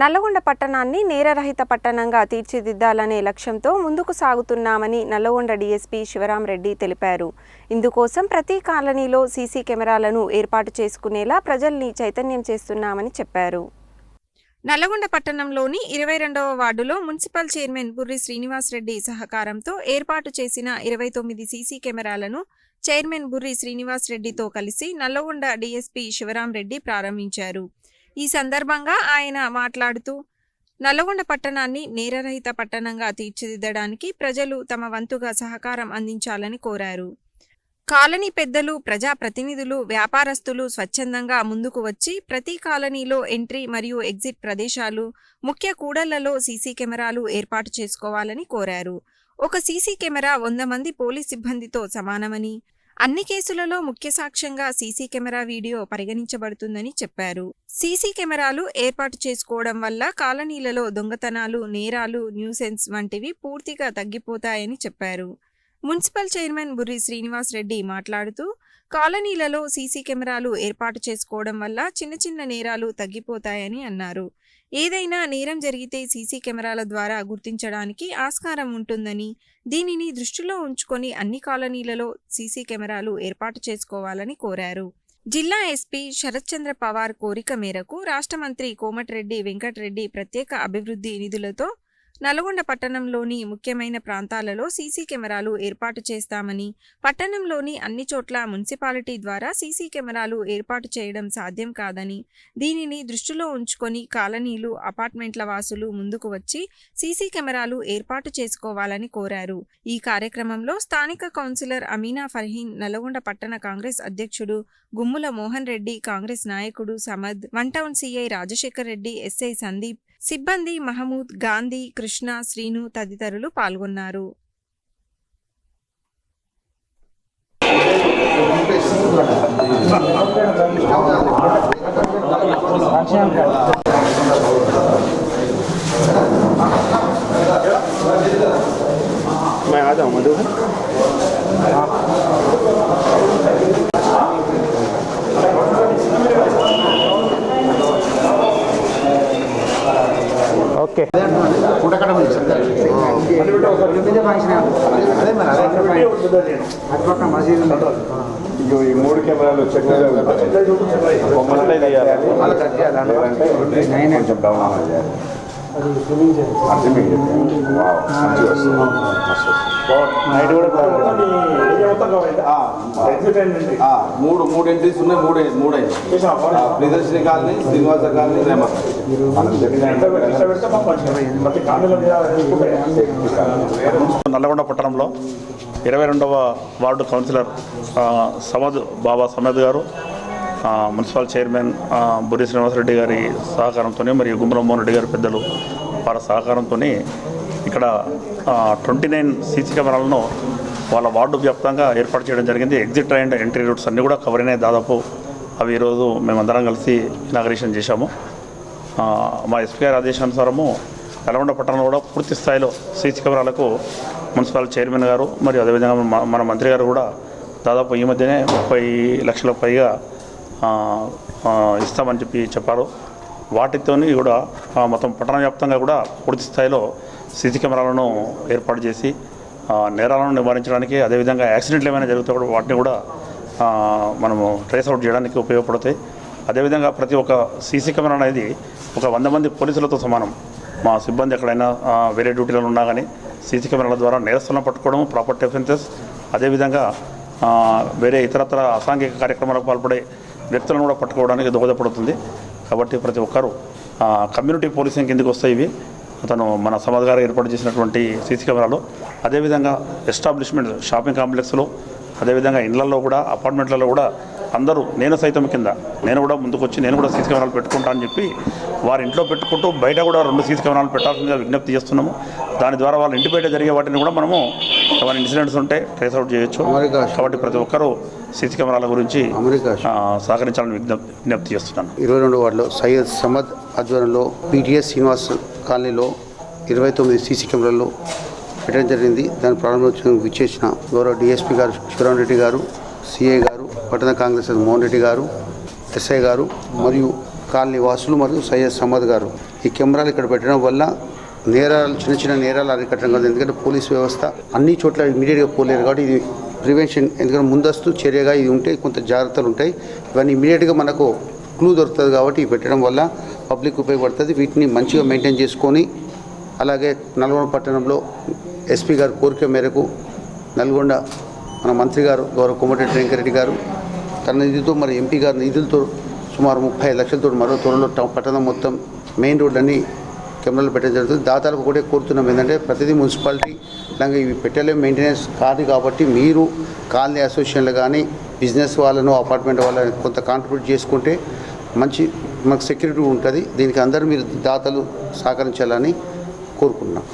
నల్లగొండ పట్టణాన్ని నేరరహిత పట్టణంగా తీర్చిదిద్దాలనే లక్ష్యంతో ముందుకు సాగుతున్నామని నల్లగొండ డీఎస్పీ శివరాం రెడ్డి తెలిపారు. ఇందుకోసం ప్రతి కాలనీలో సీసీ కెమెరాలను ఏర్పాటు చేసుకునేలా ప్రజల్ని చైతన్యం చేస్తున్నామని చెప్పారు. నల్లగొండ పట్టణంలోని ఇరవై రెండవ వార్డులో మున్సిపల్ చైర్మన్ బుర్రి శ్రీనివాస్ రెడ్డి సహకారంతో ఏర్పాటు చేసిన ఇరవై తొమ్మిది సీసీ కెమెరాలను చైర్మన్ బుర్రి శ్రీనివాస్ రెడ్డితో కలిసి నల్లగొండ డీఎస్పీ శివరాం రెడ్డి ప్రారంభించారు. ఈ సందర్భంగా ఆయన మాట్లాడుతూ నల్లగొండ పట్టణాన్ని నేరరహిత పట్టణంగా తీర్చిదిద్దడానికి ప్రజలు తమ వంతుగా సహకారం అందించాలని కోరారు. కాలనీ పెద్దలు ప్రజాప్రతినిధులు వ్యాపారస్తులు స్వచ్ఛందంగా ముందుకు వచ్చి ప్రతి కాలనీలో ఎంట్రీ మరియు ఎగ్జిట్ ప్రదేశాలు ముఖ్య కూడళ్ళలో సీసీ కెమెరాలు ఏర్పాటు చేసుకోవాలని కోరారు. ఒక సీసీ కెమెరా వంద మంది పోలీస్ సిబ్బందితో సమానమని అన్ని కేసులలో ముఖ్య సాక్ష్యంగా సీసీ కెమెరా వీడియో పరిగణించబడుతుందని చెప్పారు. సీసీ కెమెరాలు ఏర్పాటు చేసుకోవడం వల్ల కాలనీలలో దొంగతనాలు నేరాలు న్యూసెన్స్ వంటివి పూర్తిగా తగ్గిపోతాయని చెప్పారు. మున్సిపల్ చైర్మన్ బుర్రి శ్రీనివాస్ రెడ్డి మాట్లాడుతూ కాలనీలలో సీసీ కెమెరాలు ఏర్పాటు చేసుకోవడం వల్ల చిన్న చిన్న నేరాలు తగ్గిపోతాయని అన్నారు. ఏదైనా నేరం జరిగితే సీసీ కెమెరాల ద్వారా గుర్తించడానికి ఆస్కారం ఉంటుందని దీనిని దృష్టిలో ఉంచుకొని అన్ని కాలనీలలో సీసీ కెమెరాలు ఏర్పాటు చేసుకోవాలని కోరారు. జిల్లా ఎస్పీ శరత్చంద్ర పవార్ కోరిక మేరకు రాష్ట్ర మంత్రి కోమటిరెడ్డి వెంకటరెడ్డి ప్రత్యేక అభివృద్ధి నిధులతో నల్గొండ పట్టణంలోని ముఖ్యమైన ప్రాంతాలలో సీసీ కెమెరాలు ఏర్పాటు చేస్తామని పట్టణంలోని అన్ని చోట్ల మున్సిపాలిటీ ద్వారా సీసీ కెమెరాలు ఏర్పాటు చేయడం సాధ్యం కాదని దీనిని దృష్టిలో ఉంచుకొని కాలనీలు అపార్ట్మెంట్ల వాసులు ముందుకు వచ్చి సీసీ కెమెరాలు ఏర్పాటు చేసుకోవాలని కోరారు. ఈ కార్యక్రమంలో స్థానిక కౌన్సిలర్ అమీనా ఫర్హీన్ నల్గొండ పట్టణ కాంగ్రెస్ అధ్యక్షుడు గుమ్ముల మోహన్ రెడ్డి కాంగ్రెస్ నాయకుడు Samad one town CI Rajasekhar Reddy SI Sandeep సిబ్బంది మహమూద్ గాంధీ కృష్ణ శ్రీను తదితరులు పాల్గొన్నారు मैं आ जाऊँ मधु ఓకే ఇగో ఈ మూడు కెమెరాలు బొమ్మలనే తీయాలి. కొంచెం డౌన్ అవ్వాలి. మూడు మూడు ఎంట్రీస్ ఉన్నాయి మూడు మూడు అయింది ప్రియదర్శిని కాలనీ శ్రీనివాస కాలనీ నల్లగొండ పట్టణంలో ఇరవై రెండవ వార్డు కౌన్సిలర్ సమద్ బాబా సమద్ గారు మున్సిపల్ చైర్మన్ ఆ, బుర్రి శ్రీనివాసరెడ్డి గారి సహకారంతోనే మరియు గుమ్మరం మోహన్ రెడ్డి గారి పెద్దలు వారి సహకారంతోనే ఇక్కడ ట్వంటీ నైన్ సీసీ కెమెరాలను వాళ్ళ వార్డు వ్యాప్తంగా ఏర్పాటు చేయడం జరిగింది. ఎగ్జిట్ అండ్ ఎంట్రీ రూట్స్ అన్నీ కూడా కవర్ అయినాయి దాదాపు. అవి ఈరోజు మేమందరం కలిసి ఇనాగరేషన్ చేశాము. మా ఎస్పీ గారి ఆదేశానుసారము నల్గొండ పట్టణంలో కూడా పూర్తి స్థాయిలో సీసీ కెమెరాలకు మున్సిపల్ చైర్మన్ గారు మరియు అదేవిధంగా మన- మన మంత్రి గారు కూడా దాదాపు ఈ మధ్యనే ముప్పై లక్షలకు పైగా ఇస్తామని చెప్పి చెప్పారు. వాటితోని కూడా మొత్తం పట్టణ వ్యాప్తంగా కూడా పూర్తి స్థాయిలో సీసీ కెమెరాలను ఏర్పాటు చేసి నేరాలను నివారించడానికి అదేవిధంగా యాక్సిడెంట్లు ఏమైనా జరిగితే కూడా వాటిని కూడా మనము ట్రేస్ అవుట్ చేయడానికి ఉపయోగపడతాయి. అదేవిధంగా ప్రతి ఒక్క సీసీ కెమెరా అనేది ఒక వంద మంది పోలీసులతో సమానం. మా సిబ్బంది ఎక్కడైనా వేరే డ్యూటీలలో ఉన్నా కానీ సీసీ కెమెరాల ద్వారా నేరస్తులను పట్టుకోవడం ప్రాపర్టీ అఫెన్సెస్ అదేవిధంగా వేరే ఇతరత్ర అసాంఘిక కార్యక్రమాలకు పాల్పడే వ్యక్తులను కూడా పట్టుకోవడానికి దోహదపడుతుంది. కాబట్టి ప్రతి ఒక్కరూ కమ్యూనిటీ పోలీసింగ్ కిందకి వస్తాయి ఇవి. అతను మన సమాజ్ గారు ఏర్పాటు చేసినటువంటి సీసీ కెమెరాలు. అదేవిధంగా ఎస్టాబ్లిష్మెంట్ షాపింగ్ కాంప్లెక్స్లో అదేవిధంగా ఇళ్ళలో కూడా అపార్ట్మెంట్లలో కూడా అందరూ నేను సైతం కింద నేను కూడా ముందుకు వచ్చి నేను కూడా సీసీ కెమెరాలు పెట్టుకుంటా అని చెప్పి వారి ఇంట్లో పెట్టుకుంటూ బయట కూడా రెండు సీసీ కెమెరాలు పెట్టాల్సిందిగా విజ్ఞప్తి చేస్తున్నాము. దాని ద్వారా వాళ్ళ ఇంటి బయట జరిగే వాటిని కూడా మనము ఏమైనా ఇన్సిడెంట్స్ ఉంటే ట్రేస్ అవుట్ చేయొచ్చు. కాబట్టి ప్రతి ఒక్కరూ సీసీ కెమెరాల గురించి అమెరికా సహకరించాలని విజ్ఞప్తి విజ్ఞప్తి చేస్తున్నాను. ఇరవై రెండు వార్డులో సయ్యద్ సమద్ ఆధ్వర్యంలో పీటీఎస్ శ్రీనివాస్ కాలనీలో ఇరవై తొమ్మిది సీసీ కెమెరాలు పెట్టడం జరిగింది. దాని ప్రారంభోత్సవం విచ్చేసిన గౌరవ డిఎస్పీ గారు శివరామ్ రెడ్డి గారు సిఐ గారు పట్టణ కాంగ్రెస్ మోహన్ రెడ్డి గారు ఎస్ఐ గారు మరియు కాలనీ వాసులు మరియు సయ్యద్ సమద్ గారు. ఈ కెమెరాలు ఇక్కడ పెట్టడం వల్ల నేరాలు చిన్న చిన్న నేరాలు అరికట్టడం కాదు. ఎందుకంటే పోలీస్ వ్యవస్థ అన్ని చోట్ల ఇమీడియట్గా పోలేరు కాబట్టి ఇది ప్రివెన్షన్ ఎందుకంటే ముందస్తు చర్యగా ఇది ఉంటే కొంత జాగ్రత్తలు ఉంటాయి. ఇవన్నీ ఇమీడియట్గా మనకు క్లూ దొరుకుతుంది కాబట్టి ఇవి పెట్టడం వల్ల పబ్లిక్ ఉపయోగపడుతుంది. వీటిని మంచిగా మెయింటైన్ చేసుకొని అలాగే నల్గొండ పట్టణంలో ఎస్పీ గారు కోరిక మేరకు నల్గొండ మన మంత్రి గారు గౌరవ కోమటిరెడ్డి వెంకరెడ్డి గారు తన నిధులతో మరి ఎంపీ గారి నిధులతో సుమారు ముప్పై లక్షలతో మరో త్వరలో పట్టణం మొత్తం మెయిన్ రోడ్లన్నీ కెమెరాలు పెట్టడం జరుగుతుంది. దాతలకు కూడా కోరుతున్నాం ఏంటంటే ప్రతిదీ మున్సిపాలిటీ ఇలాగే ఇవి పెట్టలేం మెయింటెనెన్స్ కాదు కాబట్టి మీరు కాలనీ అసోసియేషన్లు కానీ బిజినెస్ వాళ్ళను అపార్ట్మెంట్ వాళ్ళని కొంత కాంట్రిబ్యూట్ చేసుకుంటే మంచి మనకు సెక్యూరిటీ ఉంటుంది. దీనికి అందరూ మీరు దాతలు సహకరించాలని కోరుకుంటున్నాం.